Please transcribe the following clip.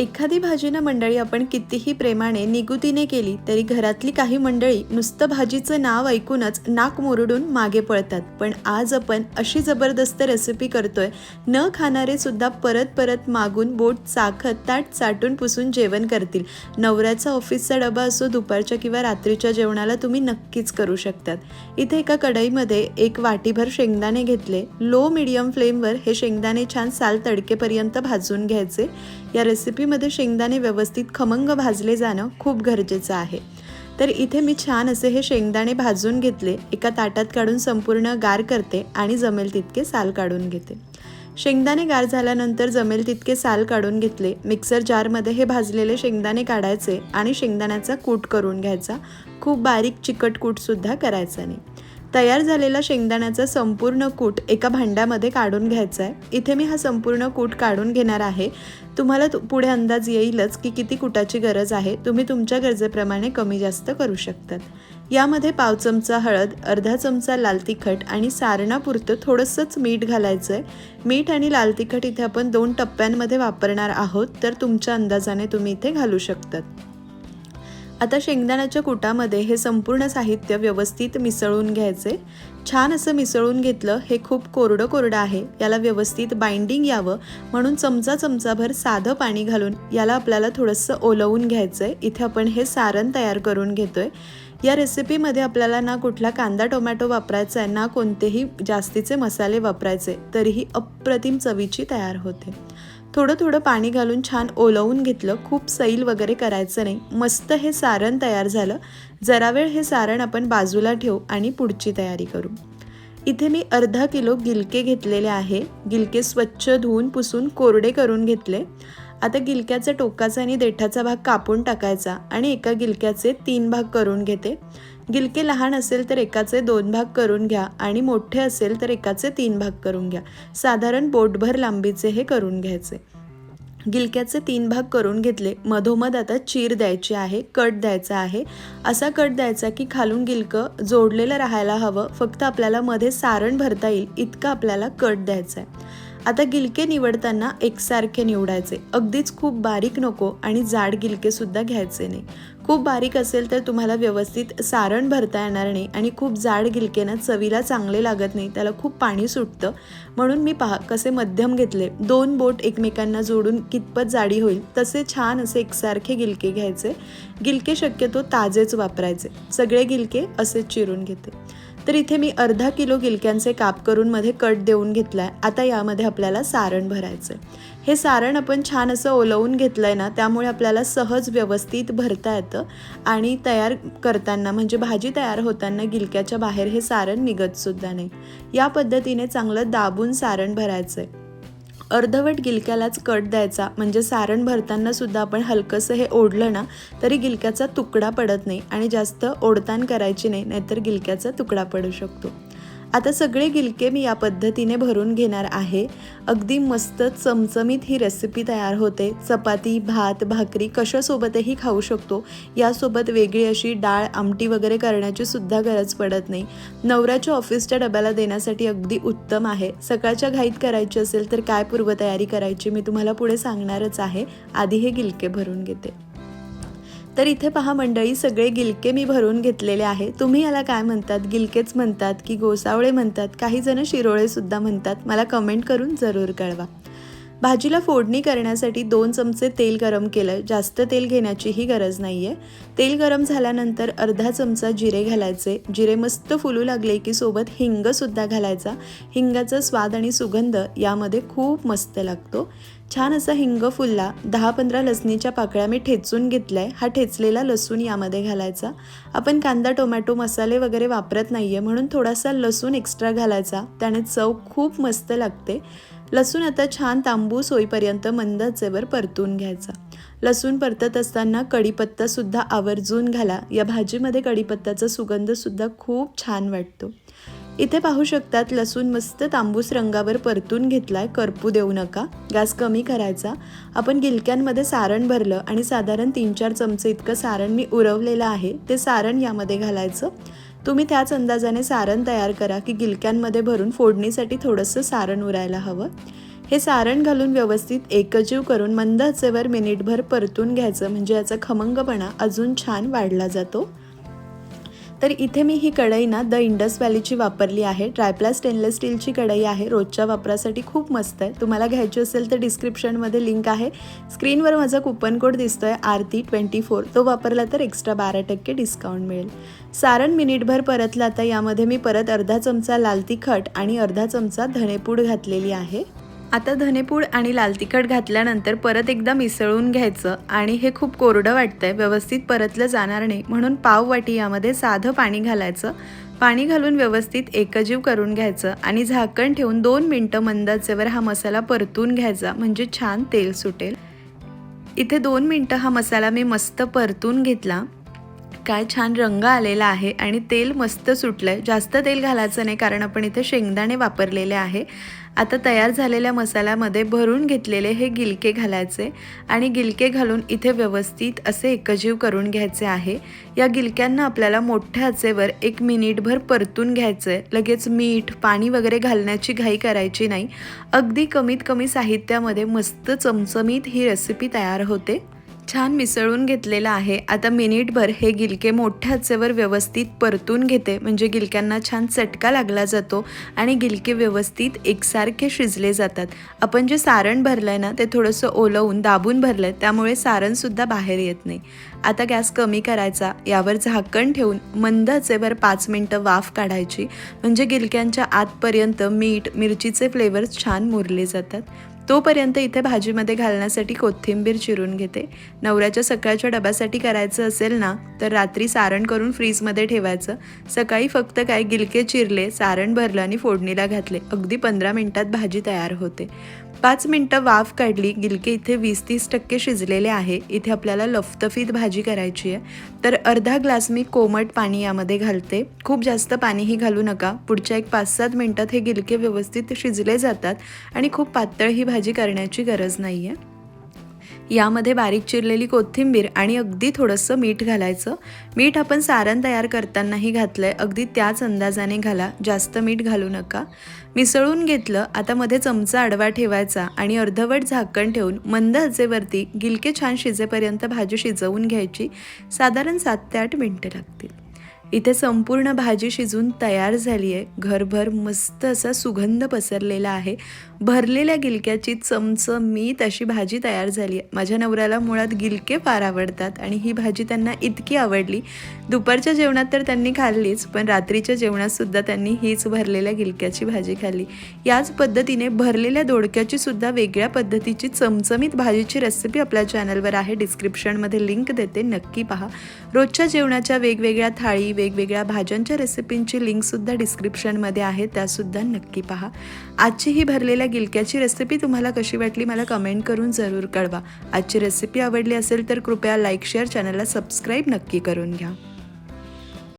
एखादी भाजी ना मंडळी आपण कितीही प्रेमाने निगुतीने केली तरी घरातली काही मंडळी नुसतं भाजीचं नाव ऐकूनच नाक मुरडून मागे पळतात. पण आज आपण अशी जबरदस्त रेसिपी करतोय न खाणारे सुद्धा परत परत मागून बोट चाखत ताट चाटून पुसून जेवण करतील. नवऱ्याचा ऑफिसचा डबा असो दुपारच्या किंवा रात्रीच्या जेवणाला तुम्ही नक्कीच करू शकतात. इथे एका कढईमध्ये एक वाटीभर शेंगदाणे घेतले. लो मिडियम फ्लेमवर हे शेंगदाणे छान साल तडकेपर्यंत भाजून घ्यायचे. या रेसिपी रेसिपीमध्ये शेंगदाणे व्यवस्थित खमंग भाजले जाणं खूप गरजेचं आहे. तर इथे मी छान असे हे शेंगदाणे भाजून घेतले एका ताटात काढून संपूर्ण गार करते आणि जमेल तितके साल काढून घेते. शेंगदाणे गार झाल्यानंतर जमेल तितके साल काढून घेतले मिक्सर जारमध्ये हे भाजलेले शेंगदाणे काढायचे आणि शेंगदाण्याचा कूट करून घ्यायचा खूप बारीक चिकट कूटसुद्धा करायचा नाही. तयार झालेला शेंगदाण्याचा संपूर्ण कूट एका भांड्यामध्ये काढून घ्यायचा आहे. इथे मी हा संपूर्ण कूट काढून घेणार आहे. तुम्हाला तु- पुढे अंदाज येईलच की किती कुटाची गरज आहे. तुम्ही तुमच्या गरजेप्रमाणे कमी जास्त करू शकतात. यामध्ये पाव चमचा हळद अर्धा चमचा लाल तिखट आणि सारणापुरतं थोडंसंच मीठ घालायचं आहे. मीठ आणि लाल तिखट इथे आपण दोन टप्प्यांमध्ये वापरणार आहोत तर तुमच्या अंदाजाने तुम्ही इथे घालू शकतात. आता शेंगदाण्याच्या कुटामध्ये हे संपूर्ण साहित्य व्यवस्थित मिसळून घ्यायचे. छान असं मिसळून घेतलं हे खूप कोरडं कोरडं आहे. याला व्यवस्थित बाइंडिंग यावं म्हणून चमचा चमचाभर साधं पाणी घालून याला आपल्याला थोडंसं ओलवून घ्यायचं आहे इथे आपण हे सारण तयार करून घेतोय. या रेसिपीमध्ये आपल्याला ना कुठला कांदा टोमॅटो वापरायचा आहे ना कोणतेही जास्तीचे मसाले वापरायचे तरीही अप्रतिम चवीची तयार होते. थोडं थोडं पाणी घालून छान ओलवून घेतलं. खूप सैल वगैरे करायचं नाही. मस्त हे सारण तयार झालं. जरा वेळ हे सारण आपण बाजूला ठेवू आणि पुढची तयारी करू. इथे मी अर्धा किलो गिलके घेतलेले आहे. गिलके स्वच्छ धुवून पुसून कोरडे करून घेतले. आता गिलक्याचा टोकाचा आणि देठाचा भाग कापून टाकायचा आणि एका गिलक्याचे तीन भाग करून घेते. गिलके लहान असेल तर एकाचे दोन भाग करून घ्या आणि मोठे असेल तर एकाचे तीन भाग करून घ्या. साधारण बोटभर लांबीचे हे करून घ्यायचे. गिलक्याचे तीन भाग करून घेतले. मधोमध आता चीर द्यायची आहे कट द्यायचा आहे. असा कट द्यायचा की खालून गिलकं जोडलेलं राहायला हवं. फक्त आपल्याला मध्ये सारण भरता येईल इतकं आपल्याला कट द्यायचा आहे. आता गिलके निवडताना एकसारखे निवडायचे. अगदीच खूप बारीक नको आणि जाड गिलकेसुद्धा घ्यायचे नाही. खूप बारीक असेल तर तुम्हाला व्यवस्थित सारण भरता येणार नाही आणि खूप जाड गिलकेनं चवीला चांगले लागत नाही त्याला खूप पाणी सुटतं. म्हणून मी पहा कसे मध्यम घेतले. दोन बोट एकमेकांना जोडून कितपत जाडी होईल तसे छान असे एकसारखे गिलके घ्यायचे. गिलके शक्यतो ताजेच वापरायचे. सगळे गिलके असे चिरून घेते. तर इथे मी अर्धा किलो गिलक्यांचे काप करून मध्ये कट देऊन घेतलाय. आता यामध्ये आपल्याला सारण भरायचं हे सारण आपण छान असं ओलवून घेतलंय ना त्यामुळे आपल्याला सहज व्यवस्थित भरता येतं आणि तयार करताना म्हणजे भाजी तयार होताना गिलक्याच्या बाहेर हे सारण निघत सुद्धा नाही. या पद्धतीने चांगलं दाबून सारण भरायचं आहे अर्धवट गिलक्यालाच कट द्यायचा. म्हणजे सारण भरताना सुद्धा आपण हलकंसं हे ओढलं ना तरी गिलक्याचा तुकडा पडत नाही आणि जास्त ओढताण करायची नाही नाहीतर गिलक्याचा तुकडा पडू शकतो. आता सगळे गिलके मी या पद्धतीने भरून घेणार आहे. अगदी मस्त चमचमीत ही रेसिपी तयार होते. चपाती भात भाकरी कशासोबतही खाऊ शकतो. यासोबत वेगळी अशी डाळ आमटी वगैरे करण्याची सुद्धा गरज पडत नाही. नवऱ्याच्या ऑफिसच्या डब्याला देण्यासाठी अगदी उत्तम आहे. सकाळच्या घाईत करायची असेल तर काय पूर्वतयारी करायची मी तुम्हाला पुढे सांगणारच आहे. आधी हे गिलके भरून घेते. तर इथे पहा मंडळी सगळे गिलके मी भरून घेतलेले आहे तुम्ही याला काय म्हणतात? गिलकेच म्हणतात की गोसावळे म्हणतात? काही जण शिरोळे सुद्धा म्हणतात. मला कमेंट करून जरूर कळवा. भाजीला फोडणी करण्यासाठी दोन चमचे तेल गरम केलं. जास्त तेल घेण्याचीही गरज नाही आहे तेल गरम झाल्यानंतर अर्धा चमचा जिरे घालायचे. जिरे मस्त फुलू लागले की सोबत हिंगसुद्धा घालायचा. हिंगाचा स्वाद आणि सुगंध यामध्ये खूप मस्त लागतो. छान असा हिंग फुलला दहा पंधरा लसणीच्या पाकळ्या मी ठेचून घेतलाय हा ठेचलेला लसूण यामध्ये घालायचा. आपण कांदा टोमॅटो मसाले वगैरे वापरत नाही आहे म्हणून थोडासा लसूण एक्स्ट्रा घालायचा. त्याने चव खूप मस्त लागते. लसूण आता छान तांबूस होईपर्यंत मंद आचेवर परतून घ्यायचा. लसूण परतत असताना कढीपत्तासुद्धा आवर्जून घाला. या भाजीमध्ये कढीपत्त्याचा सुगंधसुद्धा खूप छान वाटतो. इथे पाहू शकतात लसूण मस्त तांबूस रंगावर परतून घेतलाय करपू देऊ नका गॅस कमी करायचा. आपण गिलक्यांमध्ये सारण भरलं आणि साधारण तीन चार चमचे इतकं सारण मी उरवलेलं आहे ते सारण यामध्ये घालायचं. तुम्ही त्याच अंदाजाने सारण तयार करा की गिलक्यांमध्ये भरून फोडणीसाठी थोडंसं सारण उरायला हवं. हे सारण घालून व्यवस्थित एकजीव करून मंद हचेवर मिनिटभर परतून घ्यायचं म्हणजे याचा खमंगपणा अजून छान वाढला जातो. तर इथे मी ही कढई ना द इंडस व्हॅलीची वापरली आहे. ट्रायप्ला स्टेनलेस स्टीलची कढई आहे. रोजच्या वापरासाठी खूप मस्त आहे. तुम्हाला घ्यायची असेल तर डिस्क्रिप्शनमध्ये लिंक आहे. स्क्रीनवर माझा कुपन कोड दिसतोय आरती ट्वेंटी फोर तो वापरला तर एक्स्ट्रा बारा टक्के डिस्काउंट मिळेल. सारण मिनिटभर परतला आता यामध्ये मी परत अर्धा चमचा लाल तिखट आणि अर्धा चमचा धनेपूड घातलेली आहे. आता धनेपूड आणि लाल तिखट घातल्यानंतर परत एकदा मिसळून घ्यायचं आणि हे खूप कोरडं वाटतंय व्यवस्थित परतलं जाणार नाही. म्हणून पाव वाटी यामध्ये साधं पाणी घालायचं. पाणी घालून व्यवस्थित एकजीव करून घ्यायचं आणि झाकण ठेवून दोन मिनटं मंदाचेवर हा मसाला परतून घ्यायचा म्हणजे छान तेल सुटेल. इथे दोन मिनटं हा मसाला मी मस्त परतून घेतला. काय छान रंग आलेला आहे आणि तेल मस्त सुटलं आहे जास्त तेल घालायचं नाही कारण आपण इथे शेंगदाणे वापरलेले आहे. आता तयार झालेल्या मसाल्यामध्ये भरून घेतलेले हे गिलके घालायचे आणि गिलके घालून इथे व्यवस्थित असे एकजीव करून घ्यायचे आहे. या गिलक्यांना आपल्याला मोठ्या आचेवर एक मिनिटभर परतून घ्यायचं आहे लगेच मीठ पाणी वगैरे घालण्याची घाई करायची नाही. अगदी कमीत कमी साहित्यामध्ये मस्त चमचमीत ही रेसिपी तयार होते. छान मिसळून घेतलेलं आहे. आता मिनिटभर हे गिलके मोठ्या आचेवर व्यवस्थित परतून घेते. म्हणजे गिलक्यांना छान चटका लागला जातो आणि गिलके व्यवस्थित एकसारखे शिजले जातात. आपण जे सारण भरलं आहे ना ते थोडंसं ओलवून दाबून भरलं आहे त्यामुळे सारणसुद्धा बाहेर येत नाही. आता गॅस कमी करायचा. यावर झाकण ठेवून मंद आचेवर पाच मिनटं वाफ काढायची. म्हणजे गिलक्यांच्या आतपर्यंत मीठ मिरचीचे फ्लेवर्स छान मुरले जातात. तोपर्यंत इथे भाजीमध्ये घालण्यासाठी कोथिंबीर चिरून घेते. नवऱ्याच्या सकाळच्या डब्यासाठी करायचं असेल ना तर रात्री सारण करून फ्रीजमध्ये ठेवायचं. सकाळी फक्त काय गिलके चिरले सारण भरलं आणि फोडणीला घातले. अगदी पंधरा मिनटात भाजी तयार होते. पाच मिनटं वाफ काढली गिलके इथे वीस तीस टक्के शिजलेले आहे. इथे आपल्याला लफतफीत भाजी करायची आहे. तर अर्धा ग्लास मी कोमट पाणी यामध्ये घालते. खूप जास्त पाणीही घालू नका. पुढच्या एक पाच सात मिनटात हे गिलके व्यवस्थित शिजले जातात आणि खूप पातळ ही भाजी करण्याची गरज नाही आहे यामध्ये बारीक चिरलेली कोथिंबीर आणि अगदी थोडंसं मीठ घालायचं. मीठ आपण सारण तयार करतानाही घातलं आहे अगदी त्याच अंदाजाने घाला. जास्त मीठ घालू नका. मिसळून घेतलं आता मध्ये चमचा आडवा ठेवायचा आणि अर्धवट झाकण ठेवून मंद हजेवरती गिलके छान शिजेपर्यंत भाजी शिजवून घ्यायची. साधारण सात ते आठ मिनटं लागतील. इथे संपूर्ण भाजी शिजून तयार झाली आहे घरभर मस्त असा सुगंध पसरलेला आहे. भरलेल्या गिलक्याची चमचमीत अशी भाजी तयार झाली. आहे माझ्या नवऱ्याला मुळात गिलके फार आवडतात आणि ही भाजी त्यांना इतकी आवडली. दुपारच्या जेवणात तर त्यांनी खाल्लीच पण रात्रीच्या जेवणातसुद्धा त्यांनी हीच भरलेल्या गिलक्याची भाजी खाल्ली. याच पद्धतीने भरलेल्या दोडक्याची सुद्धा वेगळ्या पद्धतीची चमचमीत भाजीची रेसिपी आपल्या चॅनलवर आहे. डिस्क्रिप्शनमध्ये लिंक देते नक्की पहा. रोजच्या जेवणाच्या वेगवेगळ्या थाळी वेगवेगळ्या भाज्यांच्या रेसिपींची लिंकसुद्धा डिस्क्रिप्शनमध्ये आहे त्यासुद्धा नक्की पहा. आजची ही भरलेल्या गिलक्याची रेसिपी तुम्हाला कशी वाटली मला कमेंट करून जरूर कळवा. आजची रेसिपी आवडली असेल तर कृपया लाईक शेअर चॅनलला सबस्क्राईब नक्की करून घ्या.